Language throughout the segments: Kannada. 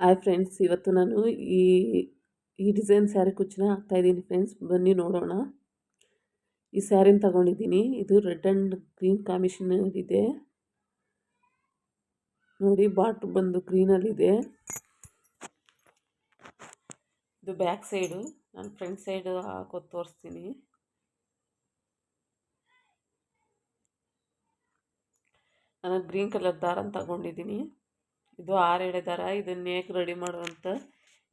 ಹಾಯ್ ಫ್ರೆಂಡ್ಸ್ ಇವತ್ತು ನಾನು ಈ ಈ ಡಿಸೈನ್ ಸ್ಯಾರಿ ಕುಚ್ಚನ ಹಾಕ್ತಾಯಿದ್ದೀನಿ ಫ್ರೆಂಡ್ಸ್ ಬನ್ನಿ ನೋಡೋಣ. ಈ ಸ್ಯಾರಿನ ತಗೊಂಡಿದ್ದೀನಿ. ಇದು ರೆಡ್ ಆ್ಯಂಡ್ ಗ್ರೀನ್ ಕಾಂಬಿನೇಷನ್ ಇದೆ. ನೋಡಿ ಬಾಟ್ರ್ ಬಂದು ಗ್ರೀನಲ್ಲಿದೆ ಇದು. ಬ್ಯಾಕ್ ಸೈಡು ನಾನು ಫ್ರಂಟ್ ಸೈಡ್ ಹಾಕೋ ತೋರಿಸ್ತೀನಿ. ನಾನು ಗ್ರೀನ್ ಕಲರ್ ದಾರನ ತಗೊಂಡಿದ್ದೀನಿ. ಇದು ಆರು ಎಳೆ ದಾರ ಇದನ್ನ ಹೇಗೆ ರೆಡಿ ಮಾಡುವಂತ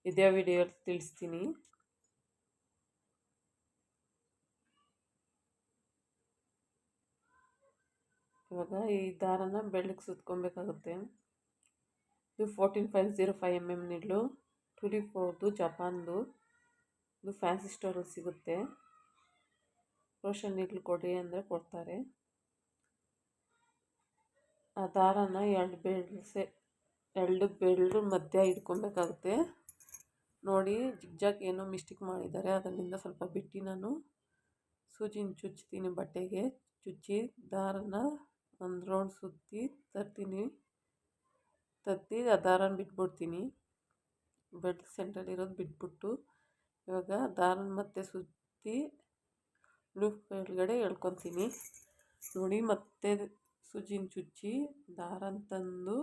ಇದೇ ವಿಡಿಯೋ ತಿಳಿಸ್ತೀನಿ. ಇವಾಗ ಈ ದಾರನ ಬೆಳ್ಳಕ್ಕೆ ಸುತ್ಕೊಬೇಕಾಗುತ್ತೆ. ಇದು fourteen five zero five M M needle twenty ಫೋರ್ದು ಜಪಾನ್ದು. ಇದು ಫ್ಯಾನ್ಸಿ ಸ್ಟೋರಲ್ಲಿ ಸಿಗುತ್ತೆ. ರೋಷನ್ ನೀಡ್ಲು ಕೊಡಿ ಅಂದರೆ ಕೊಡ್ತಾರೆ. ಆ ದಾರನ ಎರಡು ಬೆಳೆಸೆ ಎರಡು ಬೆರಳು ಮಧ್ಯ ಇಟ್ಕೊಬೇಕಾಗುತ್ತೆ. ನೋಡಿ, ಜಿಗ್ಜಾಗ್ ಏನೋ ಮಿಸ್ಟೇಕ್ ಮಾಡಿದ್ದಾರೆ. ಅದರಿಂದ ಸ್ವಲ್ಪ ಬಿಟ್ಟು ನಾನು ಸೂಜಿನ ಚುಚ್ತೀನಿ ಬಟ್ಟೆಗೆ. ಚುಚ್ಚಿ ದಾರನ ಒಂದು ರೌಂಡ್ ಸುತ್ತಿ ತರ್ತೀನಿ. ತತ್ತಿ ಆ ದಾರನ ಬಿಟ್ಬಿಡ್ತೀನಿ. ಬೆಡ್ ಸೆಂಟ್ರಲ್ಲಿರೋದು ಬಿಟ್ಬಿಟ್ಟು ಇವಾಗ ದಾರನ ಮತ್ತೆ ಸುತ್ತಿ ಲೂಪ್ ಕೆಳಗಡೆ ಎಳ್ಕೊತೀನಿ. ನೋಡಿ, ಮತ್ತೆ ಸೂಜಿನ ಚುಚ್ಚಿ ದಾರನ ತಂದು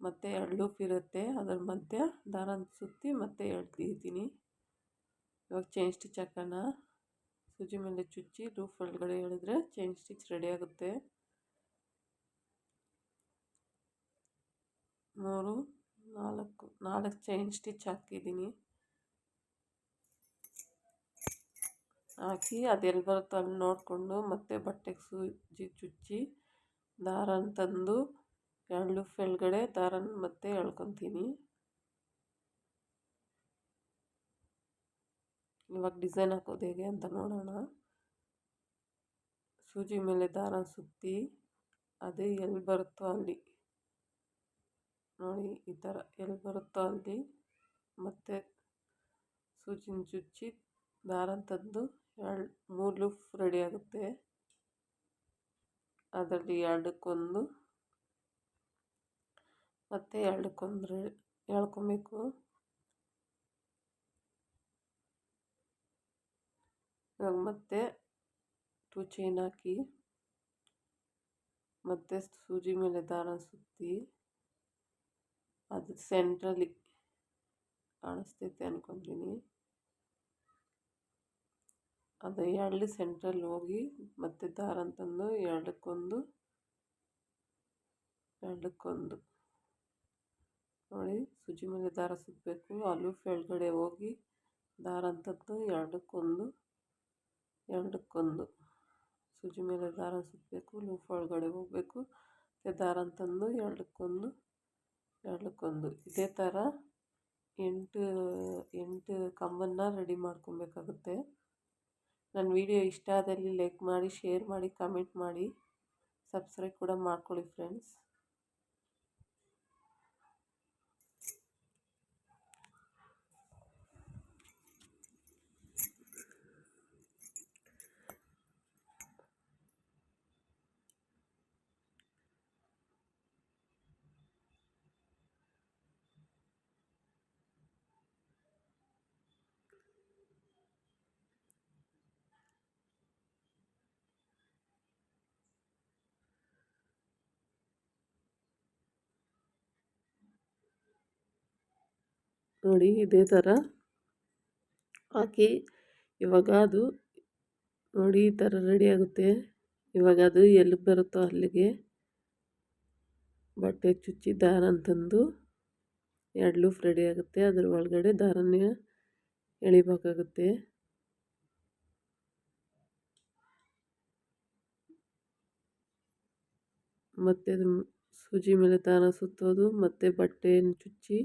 ಮತ್ತು ಎರಡು ಲೂಪ್ ಇರುತ್ತೆ. ಅದರ ಮಧ್ಯೆ ದಾರನ ಸುತ್ತಿ ಮತ್ತೆ ಎಳ್ತಿದ್ದೀನಿ ಇವಾಗ ಚೈನ್ ಸ್ಟಿಚ್ ಹಾಕೋಣ. ಸೂಜಿ ಮೇಲೆ ಚುಚ್ಚಿ ಲೂಪ್ ಒಳಗಡೆ ಎಳೆದ್ರೆ ಚೈನ್ ಸ್ಟಿಚ್ ರೆಡಿ ಆಗುತ್ತೆ. ಮೂರು, ನಾಲ್ಕು ನಾಲ್ಕು ಚೈನ್ ಸ್ಟಿಚ್ ಹಾಕಿದ್ದೀನಿ. ಹಾಕಿ ಅದೆಲ್ಲಿ ಬರುತ್ತೋ ಅಲ್ಲಿ ನೋಡಿಕೊಂಡು ಮತ್ತೆ ಬಟ್ಟೆಗೆ ಸೂಜಿ ಚುಚ್ಚಿ ದಾರನ ತಂದು ಎರಡು ಎಲ್ಗಡೆ ದಾರನ ಮತ್ತೆ ಎಳ್ಕೊತೀನಿ ಇವಾಗ ಡಿಸೈನ್ ಹಾಕೋದು ಹೇಗೆ ಅಂತ ನೋಡೋಣ. ಸೂಜಿ ಮೇಲೆ ದಾರ ಸುತ್ತಿ, ಅದೇ ಎಲ್ಲಿ ಬರುತ್ತೋ ಅಲ್ಲಿ. ನೋಡಿ, ಈ ಥರ ಎಲ್ಲಿ ಬರುತ್ತೋ ಅಲ್ಲಿ ಮತ್ತೆ ಸೂಜಿನ ಚುಚ್ಚಿ ದಾರ ತಂದು ಎರಡು, ಮೂರು ಲೂಫ್ ರೆಡಿ ಆಗುತ್ತೆ. ಅದರಲ್ಲಿ ಎರಡಕ್ಕೊಂದು ಮತ್ತು ಎರಡಕ್ಕೊಂದು ಎಳ್ಕೊಬೇಕು. ಇವಾಗ ಮತ್ತೆ ಟು ಚೈನ್ ಹಾಕಿ, ಮತ್ತೆ ಸೂಜಿ ಮೇಲೆ ದಾರ ಸುತ್ತಿ, ಅದು ಸೆಂಟ್ರಲ್ಲಿ ಕಾಣಿಸ್ತೈತೆ ಅನ್ಕೊಂತೀನಿ ಅದು ಎರಡು ಸೆಂಟ್ರಲ್ಲಿ ಹೋಗಿ ಮತ್ತೆ ದಾರ ಅಂತಂದು ಎರಡಕ್ಕೊಂದು ಎರಡಕ್ಕೊಂದು ನೋಡಿ ಸೂಜಿ ಮೇಲೆ ದಾರ ಸುತ್ತಬೇಕು ಅಲ್ಲೂ ಕೆಳಗಡೆ ಹೋಗಿ ದಾರ ಅಂತದ್ದು ಎರಡಕ್ಕೊಂದು ಎರಡಕ್ಕೊಂದು. ಸೂಜಿ ಮೇಲೆ ದಾರ ಸುತ್ತಬೇಕು ಲೂಫ್ ಒಳಗಡೆ ಹೋಗಬೇಕು. ಮತ್ತು ದಾರ ಅಂತಂದು ಎರಡಕ್ಕೊಂದು ಎರಡಕ್ಕೊಂದು. ಇದೇ ಥರ ಎಂಟು ಎಂಟು ಕಂಬನ್ನು ರೆಡಿ ಮಾಡ್ಕೊಬೇಕಾಗುತ್ತೆ. ನನ್ನ ವಿಡಿಯೋ ಇಷ್ಟ ಆದಲ್ಲಿ ಲೈಕ್ ಮಾಡಿ ಶೇರ್ ಮಾಡಿ ಕಮೆಂಟ್ ಮಾಡಿ. ಸಬ್ಸ್ಕ್ರೈಬ್ ಕೂಡ ಮಾಡ್ಕೊಳ್ಳಿ ಫ್ರೆಂಡ್ಸ್ ನೋಡಿ ಇದೇ ಥರ ಹಾಕಿ. ಇವಾಗ ಅದು ನೋಡಿ ಈ ಥರ ರೆಡಿ ಆಗುತ್ತೆ. ಇವಾಗ ಅದು ಎಲ್ಲಿ ಬರುತ್ತೋ ಅಲ್ಲಿಗೆ. ಬಟ್ಟೆ ಚುಚ್ಚಿ ದಾರ ಅಂತಂದು ಎರಡು ಲೂಫ್ ರೆಡಿ ಆಗುತ್ತೆ. ಅದ್ರ ಒಳಗಡೆ ದಾರನೇ ಎಳಿಬೇಕಾಗುತ್ತೆ. ಮತ್ತು ಸೂಜಿ ಮೇಲೆ ದಾರ ಸುತ್ತೋದು, ಮತ್ತು ಬಟ್ಟೆಯನ್ನು ಚುಚ್ಚಿ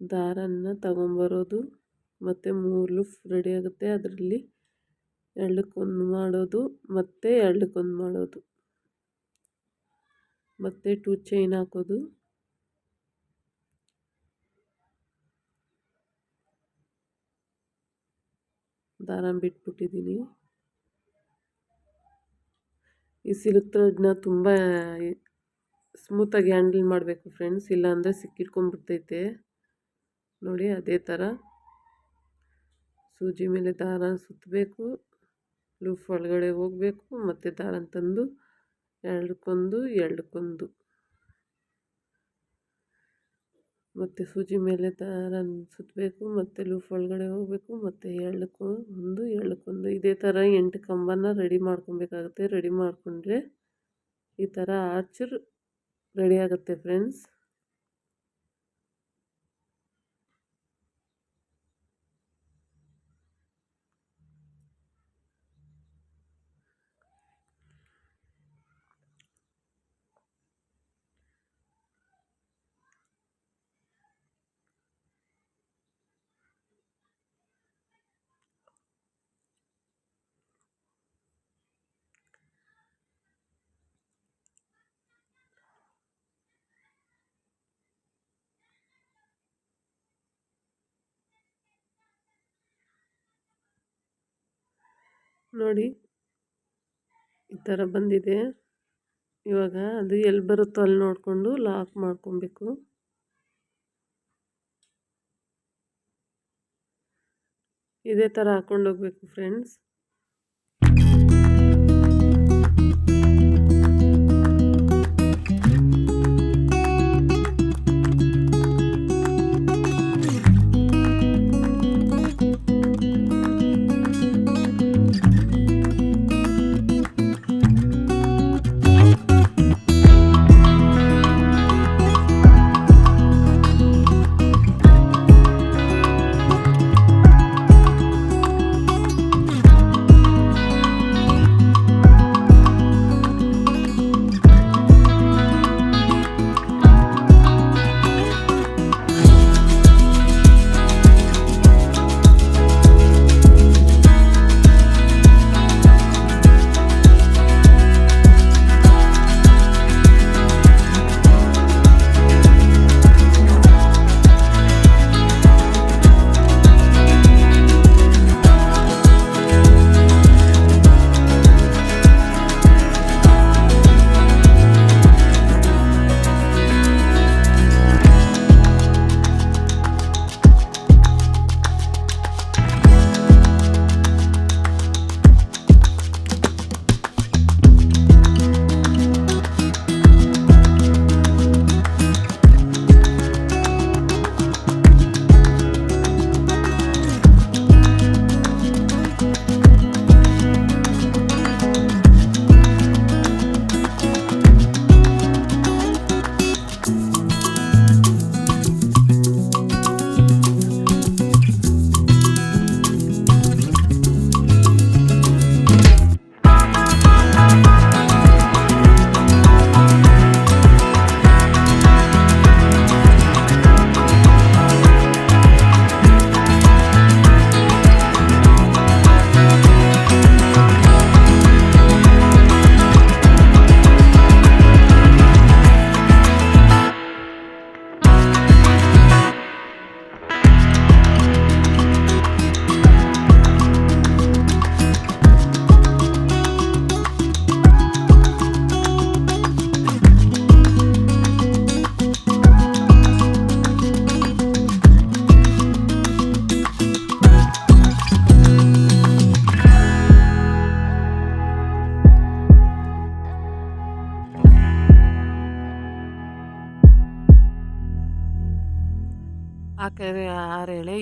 ದಾರನ ತಗೊಂಬರೋದು ಮತ್ತು ಮೂರು ಲೂಫ್ ರೆಡಿ ಆಗುತ್ತೆ. ಅದರಲ್ಲಿ ಎರಡಕ್ಕೊಂದು ಮಾಡೋದು ಮತ್ತು ಎರಡಕ್ಕೊಂದು ಮಾಡೋದು. ಮತ್ತು ಟೂ ಚೈನ್ ಹಾಕೋದು. ದಾರ ಬಿಟ್ಬಿಟ್ಟಿದ್ದೀನಿ ಈ ಸಿಲ್ಕ್ ಥ್ರೆಡ್ನ ತುಂಬ ಸ್ಮೂತಾಗಿ ಹ್ಯಾಂಡಲ್ ಮಾಡಬೇಕು ಫ್ರೆಂಡ್ಸ್ ಇಲ್ಲಾಂದರೆ ಸಿಕ್ಕಿಟ್ಕೊಂಡ್ಬಿಡ್ತೈತೆ. ನೋಡಿ ಅದೇ ಥರ ಸೂಜಿ ಮೇಲೆ ದಾರ ಸುತ್ತಬೇಕು, ಲೂಫ್ ಒಳಗಡೆ ಹೋಗಬೇಕು, ಮತ್ತು ದಾರ ತಂದು ಎರಡಕ್ಕೊಂದು ಎರಡಕ್ಕೊಂದು. ಮತ್ತು ಸೂಜಿ ಮೇಲೆ ದಾರ ಸುತ್ತಬೇಕು, ಮತ್ತು ಲೂಫ್ ಒಳಗಡೆ ಹೋಗಬೇಕು, ಮತ್ತು ಎಳ್ಳಕ್ಕೂ ಒಂದು ಎಳ್ಳಕ್ಕೊಂದು ಇದೇ ಥರ ಎಂಟು ಕಂಬನ ರೆಡಿ ಮಾಡ್ಕೊಬೇಕಾಗುತ್ತೆ. ರೆಡಿ ಮಾಡಿಕೊಂಡ್ರೆ ಈ ಥರ ಆರ್ಚರ್ ರೆಡಿ ಆಗುತ್ತೆ ಫ್ರೆಂಡ್ಸ್ ನೋಡಿ, ಈ ಥರ ಬಂದಿದೆ. ಇವಾಗ ಅದು ಎಲ್ಲಿ ಬರುತ್ತೋ ಅಲ್ಲಿ ನೋಡಿಕೊಂಡು ಲಾಕ್ ಮಾಡ್ಕೊಬೇಕು. ಇದೇ ಥರ ಹಾಕ್ಕೊಂಡೋಗ್ಬೇಕು ಫ್ರೆಂಡ್ಸ್.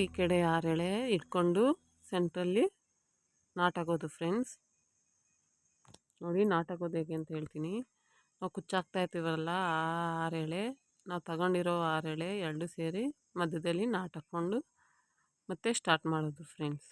ಈ ಕಡೆ ಆರೆಳೆ ಇಟ್ಕೊಂಡು ಸೆಂಟ್ರಲ್ಲಿ ನಾಟಾಗೋದು ಫ್ರೆಂಡ್ಸ್. ನೋಡಿ ನಾಟಾಗೋದು ಹೇಗೆ ಅಂತ ಹೇಳ್ತೀನಿ. ನಾವು ಕುಚ್ಚಾಕ್ತಾ ಇರ್ತೀವಲ್ಲ ಆ ಆರೆಳೆ ನಾವು ತಗೊಂಡಿರೋ ಆರೆಳೆ ಎರಡು ಸೇರಿ ಮಧ್ಯದಲ್ಲಿ ನಾಟಾಕೊಂಡು ಮತ್ತೆ ಸ್ಟಾರ್ಟ್ ಮಾಡೋದು ಫ್ರೆಂಡ್ಸ್.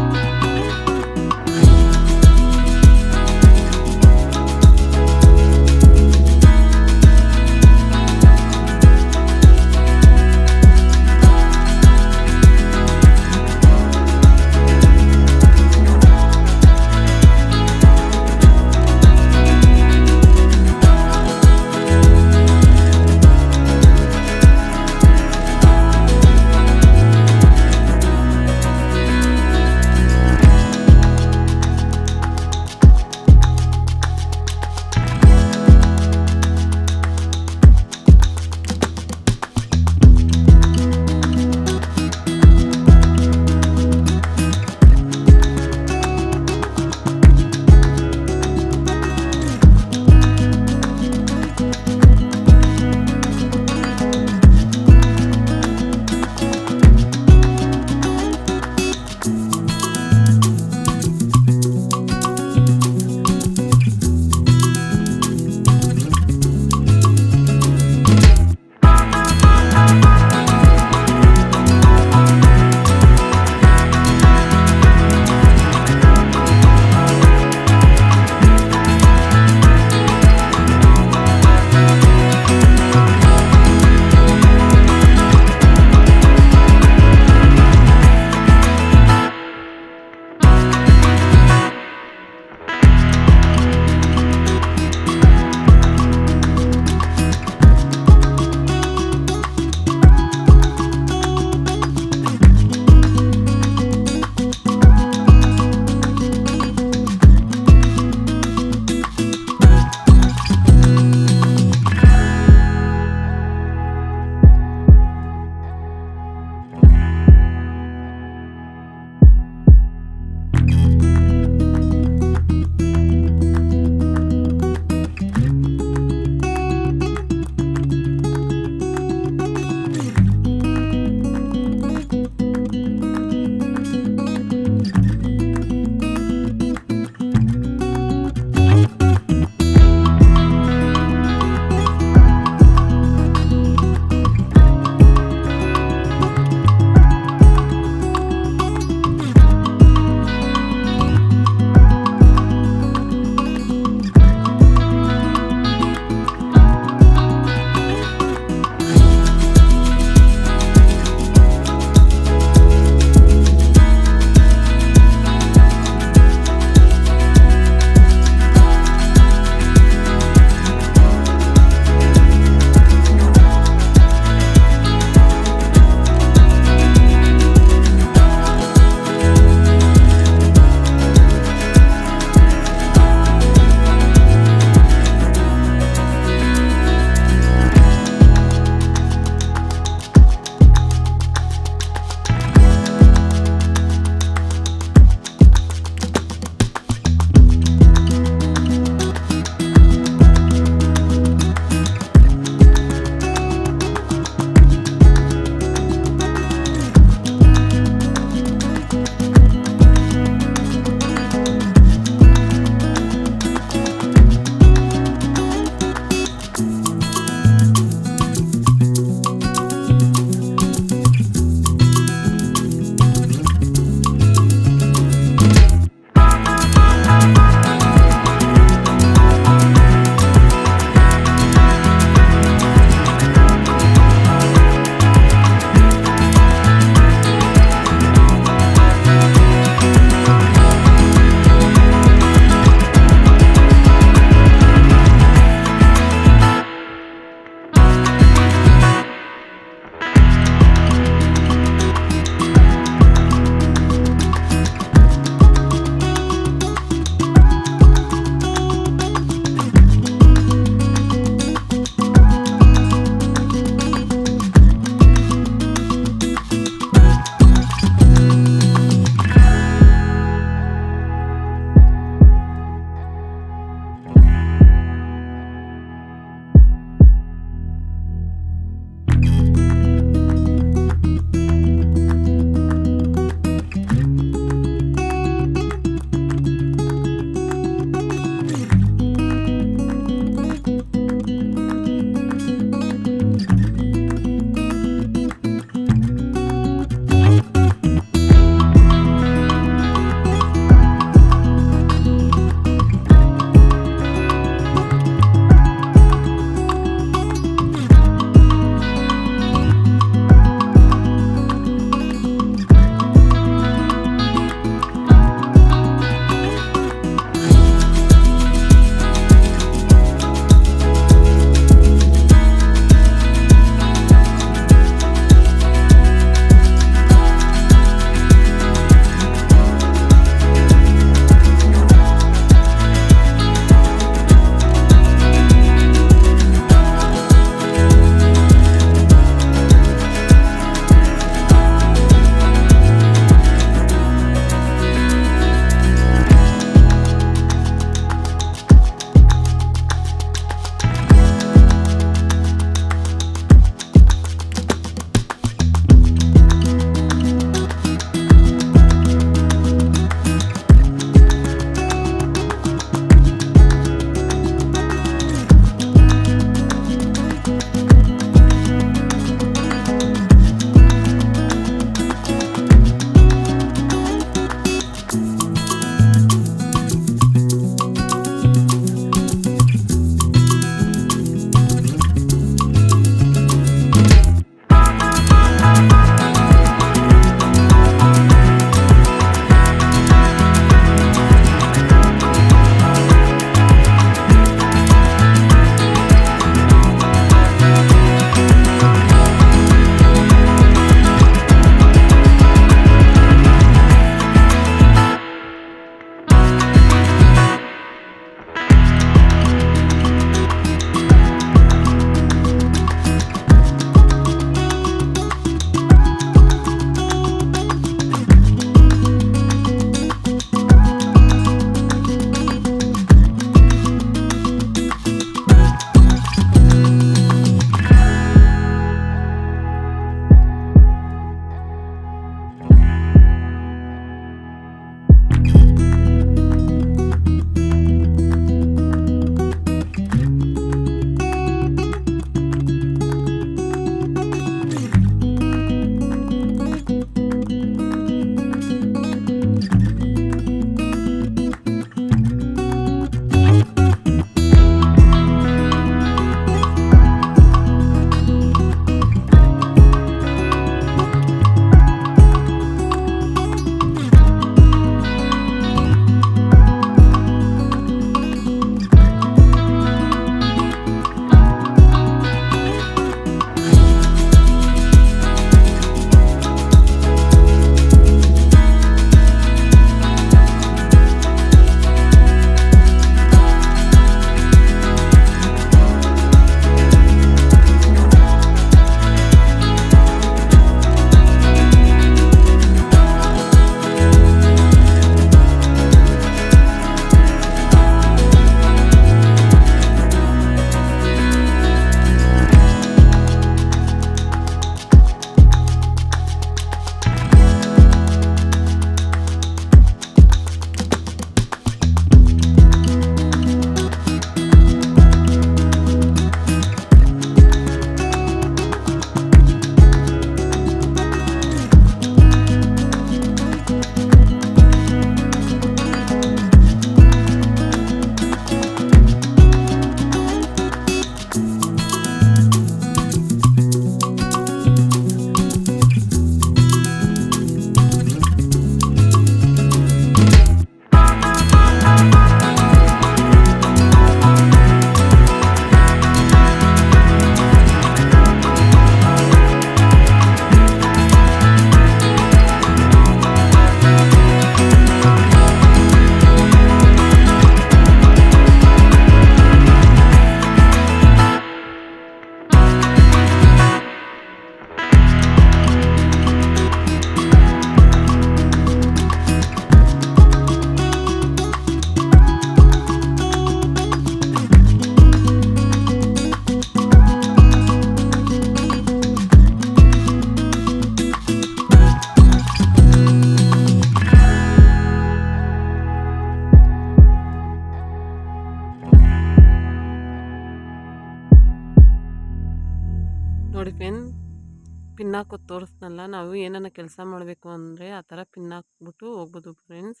ಹಾಕೋದು ತೋರಿಸ್ನಲ್ಲ, ನಾವು ಏನನ್ನ ಕೆಲಸ ಮಾಡಬೇಕು ಅಂದರೆ ಆ ಥರ ಪಿನ್ ಹಾಕ್ಬಿಟ್ಟು ಹೋಗ್ಬೋದು ಫ್ರೆಂಡ್ಸ್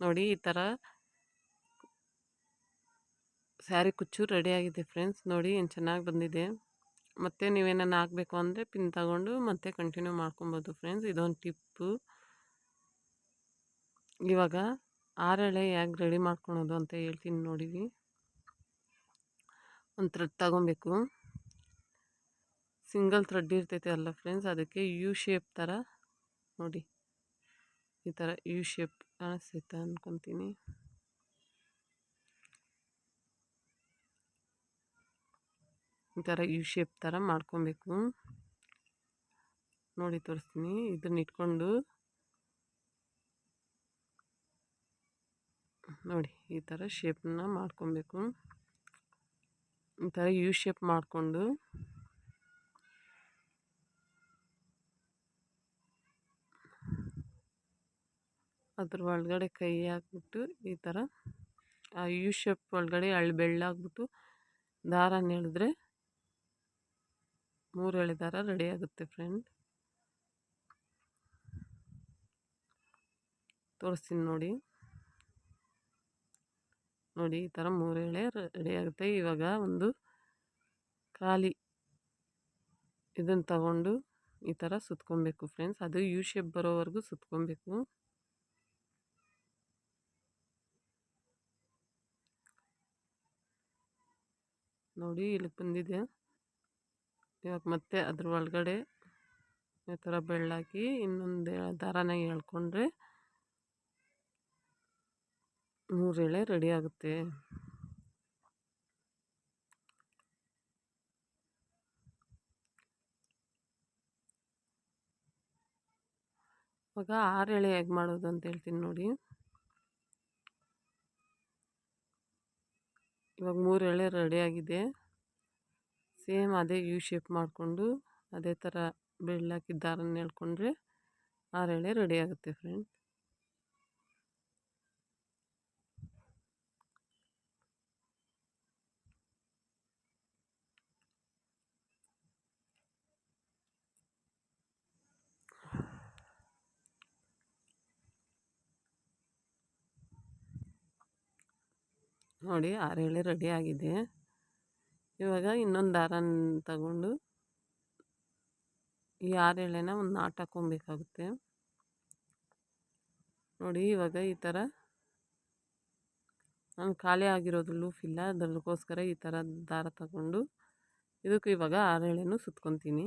ನೋಡಿ ಈ ಥರ ಸ್ಯಾರಿ ಕುಚ್ಚು ರೆಡಿಯಾಗಿದೆ ಫ್ರೆಂಡ್ಸ್ ನೋಡಿ ಏನು ಚೆನ್ನಾಗಿ ಬಂದಿದೆ. ಮತ್ತು ನೀವೇನನ್ನ ಹಾಕಬೇಕು ಅಂದರೆ ಪಿನ್ ತಗೊಂಡು ಮತ್ತೆ ಕಂಟಿನ್ಯೂ ಮಾಡ್ಕೊಬೋದು ಫ್ರೆಂಡ್ಸ್ ಇದೊಂದು ಟಿಪ್ಪು ಇವಾಗ ಆರೆಳೆ ಹೇಗೆ ರೆಡಿ ಮಾಡ್ಕೊಳೋದು ಅಂತ ಹೇಳ್ತೀನಿ ನೋಡಿ ಒಂದು ಥ್ರೆಡ್ ತಗೊಬೇಕು. ಸಿಂಗಲ್ ಥ್ರೆಡ್ ಇರ್ತೈತೆ ಅಲ್ಲ ಫ್ರೆಂಡ್ಸ್, ಅದಕ್ಕೆ ಯು ಶೇಪ್ ಥರ ನೋಡಿ. ಈ ಥರ ಯು ಶೇಪ್ ಕಾಣಿಸ್ತೈತೆ ಅಂದ್ಕೊತೀನಿ ಈ ಥರ ಯು ಶೇಪ್ ಥರ ಮಾಡ್ಕೊಬೇಕು. ನೋಡಿ ತೋರಿಸ್ತೀನಿ, ಇದನ್ನ ಇಟ್ಕೊಂಡು. ನೋಡಿ, ಈ ಥರ ಶೇಪ್ನ ಮಾಡ್ಕೊಬೇಕು. ಈ ಥರ ಯು ಶೇಪ್ ಮಾಡಿಕೊಂಡು. ಅದ್ರ ಒಳಗಡೆ ಕೈ ಹಾಕ್ಬಿಟ್ಟು ಈ ಥರ, ಆ ಯು ಶೇಪ್ ಒಳಗಡೆ ಅಳ್ಳು ಬೆಳ್ಳಾಗ್ಬಿಟ್ಟು ದಾರ ಎಳೆದ್ರೆ ಮೂರು ಎಳೆ ದಾರ ರೆಡಿ ಆಗುತ್ತೆ ಫ್ರೆಂಡ್ ತೋರಿಸ್ತೀನಿ ನೋಡಿ. ನೋಡಿ ಈ ಥರ ಮೂರು ಎಳೆ ರೆಡಿ ಆಗುತ್ತೆ. ಇವಾಗ ಒಂದು ಖಾಲಿ ಇದನ್ನು ತಗೊಂಡು ಈ ಥರ ಸುತ್ಕೊಬೇಕು ಫ್ರೆಂಡ್ಸ್ ಅದು ಯು ಶೇಪ್ ಬರೋವರೆಗೂ ಸುತ್ಕೊಬೇಕು. ನೋಡಿ ಇಲ್ಲಿ ಬಂದಿದೆ ಇವಾಗ ಮತ್ತೆ ಅದ್ರ ಒಳಗಡೆ ಈ ಥರ ಬೆಳ್ಳಾಕಿ ಇನ್ನೊಂದು ದಾರನ ಎಳ್ಕೊಂಡ್ರೆ ಮೂರು ಎಳೆ ರೆಡಿ ಆಗುತ್ತೆ. ಇವಾಗ ಆರು ಎಳೆ ಹೇಗೆ ಮಾಡೋದು ಅಂತ ಹೇಳ್ತೀನಿ ನೋಡಿ. ಇವಾಗ ಮೂರು ಎಳೆ ರೆಡಿಯಾಗಿದೆ ಸೇಮ್ ಅದೇ ಯು ಶೇಪ್ ಮಾಡಿಕೊಂಡು ಅದೇ ಥರ ಬೆಳ್ಳಾಕಿ ದಾರನ ಹೇಳ್ಕೊಂಡ್ರೆ ಆರು ಎಳೆ ರೆಡಿ ಆಗುತ್ತೆ ಫ್ರೆಂಡ್. ನೋಡಿ ಆರು ಎಳೆ ರೆಡಿ ಆಗಿದೆ. ಇವಾಗ ಇನ್ನೊಂದು ದಾರನ ತಗೊಂಡು ಈ ಆರು ಎಳೆನ ಒಂದು ನಾಟ್ ಹಾಕ್ಕೊಬೇಕಾಗುತ್ತೆ. ನೋಡಿ ಇವಾಗ ಈ ಥರ ನಾನು ಖಾಲಿ ಆಗಿರೋದು ಲೂಫ್ ಇಲ್ಲ ಅದಕ್ಕೋಸ್ಕರ ಈ ಥರ ದಾರ ತಗೊಂಡು ಇದಕ್ಕೆ ಇವಾಗ ಆರು ಎಳೆನೂ ಸುತ್ಕೊತೀನಿ.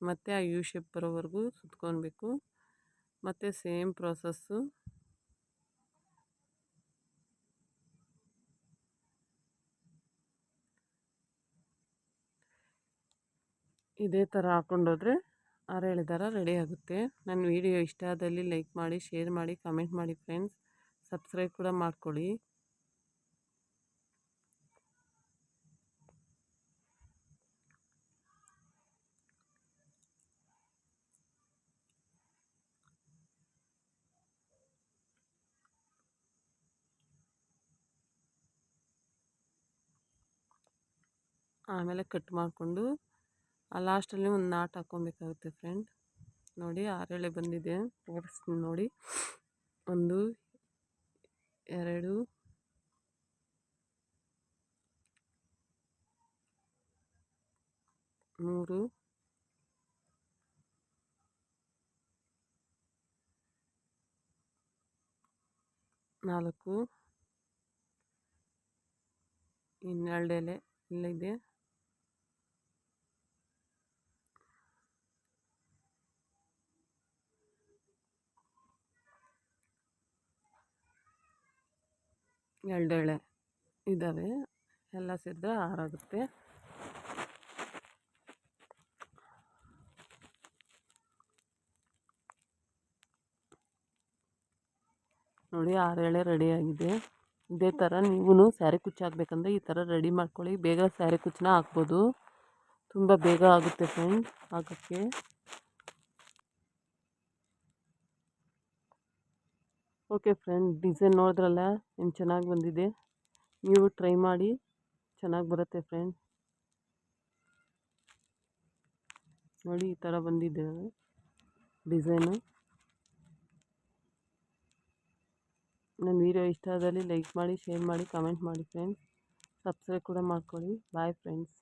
ಮತ್ತು ಆ ಯು ಶೇಪ್ ಬರೋವರೆಗೂ ಸುತ್ಕೊಬೇಕು ಮತ್ತು ಸೇಮ್ ಪ್ರಾಸೆಸ್ಸು. ಇದೇ ಥರ ಹಾಕ್ಕೊಂಡೋದ್ರೆ ಆರೇಳು ರೆಡಿ ಆಗುತ್ತೆ. ನನ್ನ ವಿಡಿಯೋ ಇಷ್ಟ ಆದಲ್ಲಿ ಲೈಕ್ ಮಾಡಿ, ಶೇರ್ ಮಾಡಿ, ಕಮೆಂಟ್ ಮಾಡಿ ಫ್ರೆಂಡ್ಸ್. ಸಬ್ಸ್ಕ್ರೈಬ್ ಕೂಡ ಮಾಡ್ಕೊಳ್ಳಿ. ಆಮೇಲೆ ಕಟ್ ಮಾಡಿಕೊಂಡು ಆ ಲಾಸ್ಟಲ್ಲಿ ಒಂದು ನಾಟ್ ಹಾಕ್ಕೊಬೇಕಾಗುತ್ತೆ ಫ್ರೆಂಡ್. ನೋಡಿ ಆರೇಳೆ ಬಂದಿದೆ. ತೋರಿಸ್ತೀನಿ ನೋಡಿ. ಒಂದು, ಎರಡು, ಮೂರು, ನಾಲ್ಕು ಇನ್ನೆರಡೆಲೆ ಇಲ್ಲಿದೆ ಎರಡೆಳೆ ಇದ್ದಾವೆ ಎಲ್ಲ ಸೇರಿದ್ರೆ ಆರಾಗುತ್ತೆ ನೋಡಿ, ಆರು ಎಳೆ ರೆಡಿಯಾಗಿದೆ ಇದೇ ಥರ ನೀವು ಸ್ಯಾರಿ ಕುಚ್ಚು ಹಾಕ್ಬೇಕಂದ್ರೆ ಈ ಥರ ರೆಡಿ ಮಾಡ್ಕೊಳ್ಳಿ. ಬೇಗ ಸ್ಯಾರಿ ಕುಚ್ಚನ್ನ ಹಾಕ್ಬೋದು. ತುಂಬ ಬೇಗ ಆಗುತ್ತೆ ಫ್ರೆಂಡ್ ಹಾಕೋಕ್ಕೆ ಓಕೆ ಫ್ರೆಂಡ್, ಡಿಸೈನ್ ನೋಡಿದ್ರಲ್ಲ ಏನು ಚೆನ್ನಾಗಿ ಬಂದಿದೆ. ನೀವು ಟ್ರೈ ಮಾಡಿ, ಚೆನ್ನಾಗಿ ಬರುತ್ತೆ ಫ್ರೆಂಡ್. ನೋಡಿ, ಈ ಥರ ಬಂದಿದೆ ಡಿಸೈನು. ನನ್ನ ವೀಡಿಯೋ ಇಷ್ಟ ಆದಲ್ಲಿ ಲೈಕ್ ಮಾಡಿ, ಶೇರ್ ಮಾಡಿ ಕಮೆಂಟ್ ಮಾಡಿ ಫ್ರೆಂಡ್ಸ್ ಸಬ್ಸ್ಕ್ರೈಬ್ ಕೂಡ ಮಾಡ್ಕೊಳ್ಳಿ. Bye friends